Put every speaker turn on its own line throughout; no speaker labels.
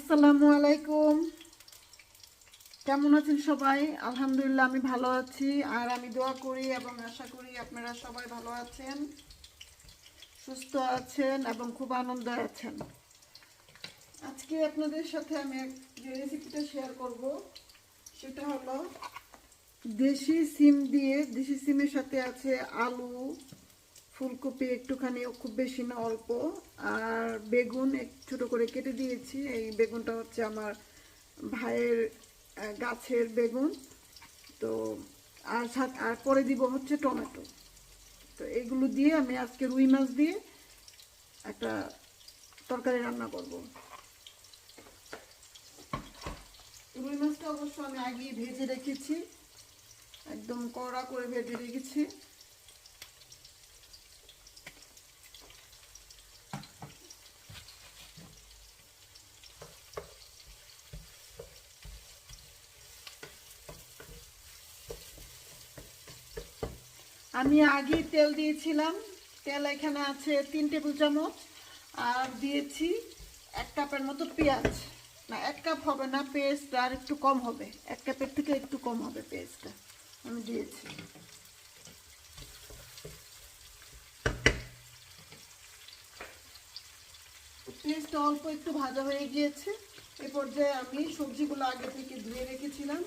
আসসালামু আলাইকুম। কেমন আছেন সবাই? আলহামদুলিল্লাহ, আমি ভালো আছি আর আমি দোয়া করি এবং আশা করি আপনারা সবাই ভালো আছেন, সুস্থ আছেন এবং খুব আনন্দে আছেন। আজকে আপনাদের সাথে আমি যে রেসিপিটা শেয়ার করব, সেটা হলো দেশি সিম দিয়ে, দেশি সিমের সাথে আছে আলু ফুলকপি একটুখানি খুব বেশি না, অল্প। আর বেগুন এক ছোট করে কেটে দিয়েছি। এই বেগুনটা হচ্ছে আমার ভাইয়ের গাছের বেগুন। তো আর সাথ আর পরে দিব হচ্ছে টমেটো। তো এগুলো দিয়ে আমি আজকে রুই মাছ দিয়ে একটা তরকারি রান্না করব। রুই মাছটা অবশ্য আমি আগেই ভেজে রেখেছি। একদম কড়া করে ভেজে রেখেছি। আমি আগে তেল দিয়েছিলাম। তেল এখানে আছে তিন টেবিল চামচ। আর দিয়েছি এক কাপের মতো পেঁয়াজ। না, এক কাপ হবে না, পেস্ট আর একটু কম হবে। এক কাপের থেকে একটু কম হবে পেস্টটা। আমি দিয়েছি। পেস্ট অল্প একটু ভাজা হয়ে গিয়েছে। এ পর্যায়ে আমি সবজিগুলো আগে থেকে ধুয়ে রেখেছিলাম।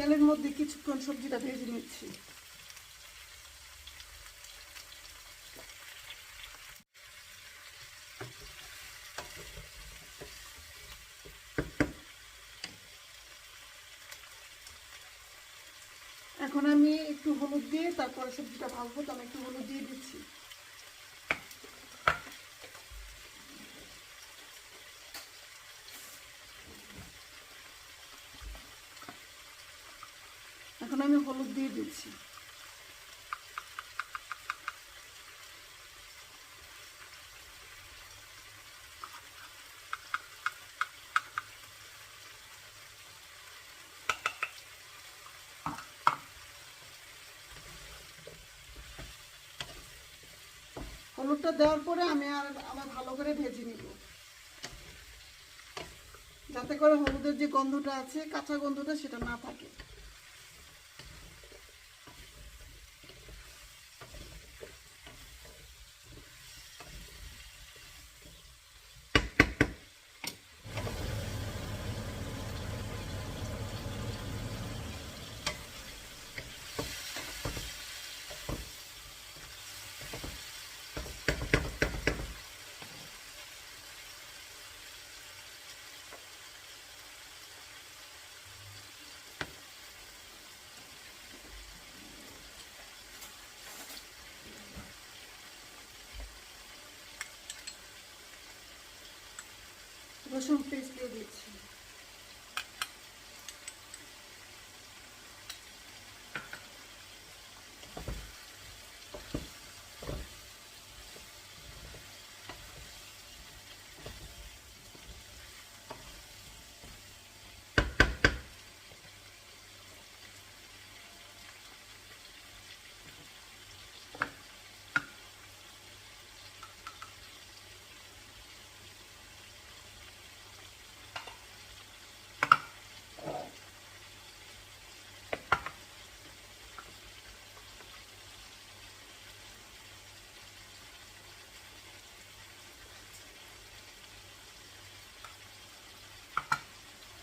তেলের মধ্যে কিছুক্ষণ সবজিটা ভেজে নিচ্ছি। এখন আমি একটু হলুদ দিয়ে তারপরে সবজিটা ভাজবো, তো আমি একটু হলুদ দিয়ে দিচ্ছি। এখন আমি হলুদ দিয়ে দিচ্ছি। হলুদটা দেওয়ার পরে আমি আর আবার ভালো করে ভেজে নিব। যাতে করে হলুদের যে গন্ধটা আছে, কাঁচা গন্ধটা সেটা না থাকে। রসুন পেস্ট দিয়ে দিচ্ছি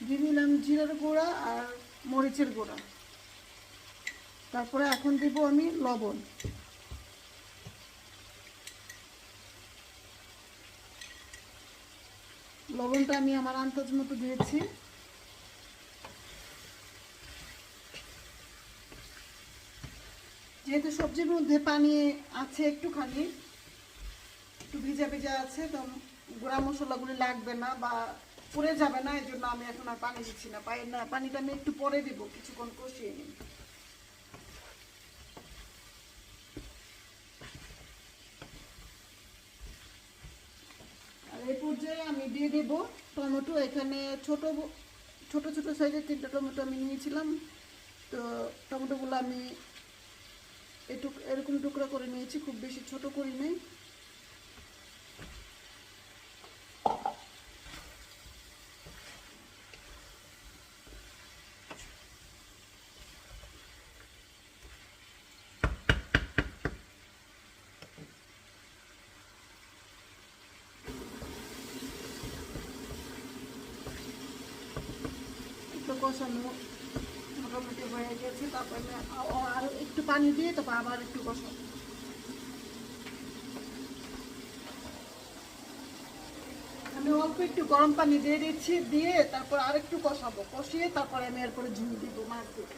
দিয়ে দিলাম জিরার গুঁড়া আর মরিচের গুঁড়া। তারপরে এখন দিব আমি লবণ। লবণটা আমি আমার আন্দাজ মতো দিয়েছি। যেহেতু সবজির মধ্যে পানি আছে একটুখানি, একটু ভিজা ভিজা আছে, তো গুঁড়া মশলাগুলি লাগবে না বা পুড়ে যাবে না এই জন্য আমি এখন আর পানি দিচ্ছি না। পাই না, পানিটা আমি একটু পরে দিব, কিছুক্ষণ কষিয়ে আর এই পর্যায়ে আমি দিয়ে দেব টমেটো। এখানে ছোট ছোট ছোট সাইজের তিনটা টমেটো আমি নিয়েছিলাম। তো টমেটোগুলো আমি একটু এরকম টুকরা করে নিয়েছি, খুব বেশি ছোট করি নাই। কষানো মোটামুটি হয়ে গেছে, তারপরে আমি আ- আ- একটু পানি দিয়ে আবার একটু কষানো আমি অল্প একটু গরম পানি দিয়ে দিচ্ছি, দিয়ে তারপর আর একটু কষাবো। কষিয়ে তারপরে আমি এরপরে ঝুল দিব, মাছ দিব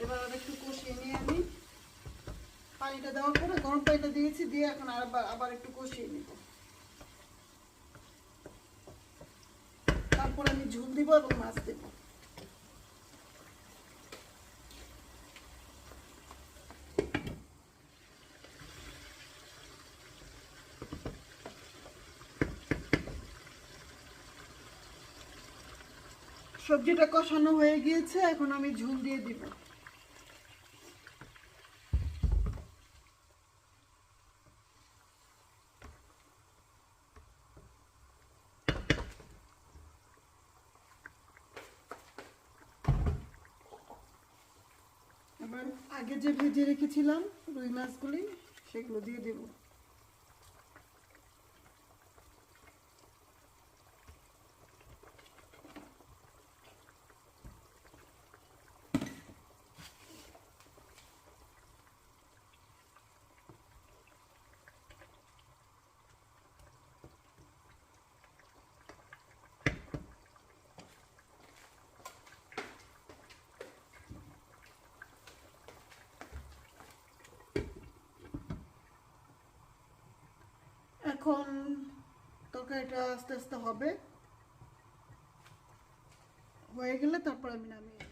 এবার আর একটু কষিয়ে নিয়ে আমি পানিটা দেওয়ার পরে গরম পানিটা দিয়েছি, দিয়ে এখন আবার আবার একটু কষিয়ে নিব। তারপর আমি ঝুল দিব এবং মাছ দেব। সবজিটা কষানো হয়ে গিয়েছে, এখন আমি ঝুল দিয়ে দিব। আগে যে ভেজে রেখেছিলাম রুই মাছগুলি সেগুলো দিয়ে দেব এখন তরকারিটা আস্তে আস্তে হবে। হয়ে গেলে তারপর আমি নামিয়ে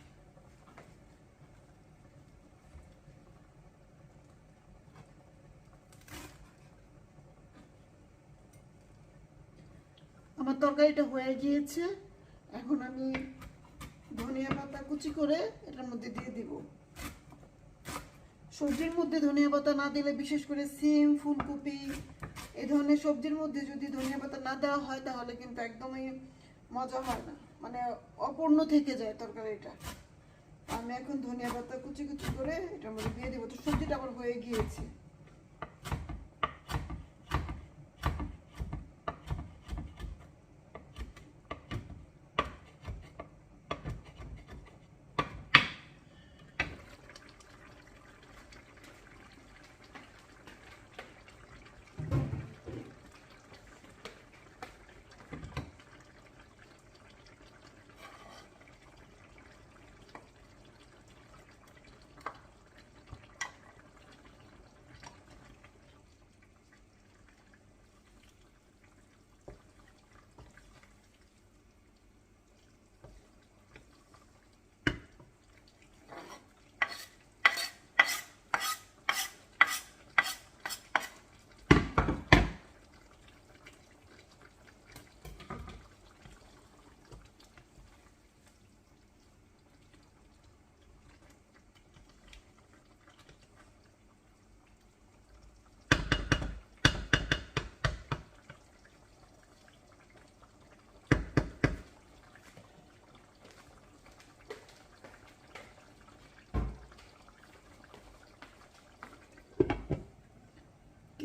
আমার তরকারিটা হয়ে গিয়েছে। এখন আমি ধনিয়া পাতা কুচি করে এটার মধ্যে দিয়ে দিব। সবজির মধ্যে ধনিয়া পাতা না দিলে বিশেষ করে সিম, ফুলকপি এই ধরনের সবজির মধ্যে যদি ধনিয়া পাতা না দেওয়া হয়, তাহলে কিন্তু একদমই মজা হয় না। মানে অপূর্ণ থেকে যায় তরকারিটা। আমি এখন ধনিয়া পাতা কুচি কুচি করে এটার মধ্যে দিয়ে দেবো। তো সবজিটা আমার হয়ে গিয়েছে।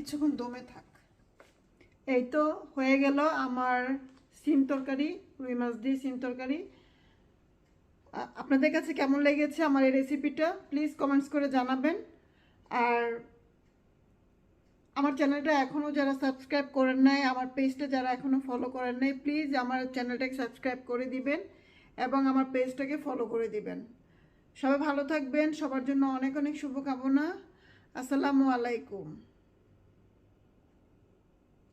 কিছুক্ষণ দমে থাক। এই তো হয়ে গেল আমার সিম তরকারি, রুই মাছ দিয়ে সিম তরকারি। আপনাদের কাছে কেমন লেগেছে আমার এই রেসিপিটা প্লিজ কমেন্টস করে জানাবেন। আর আমার চ্যানেলটা এখনও যারা সাবস্ক্রাইব করেন নাই, আমার পেজটা যারা এখনও ফলো করেন নাই প্লিজ আমার চ্যানেলটাকে সাবস্ক্রাইব করে দিবেন এবং আমার পেজটাকে ফলো করে দিবেন। সবাই ভালো থাকবেন, সবার জন্য অনেক অনেক শুভকামনা। আসসালামু আলাইকুম।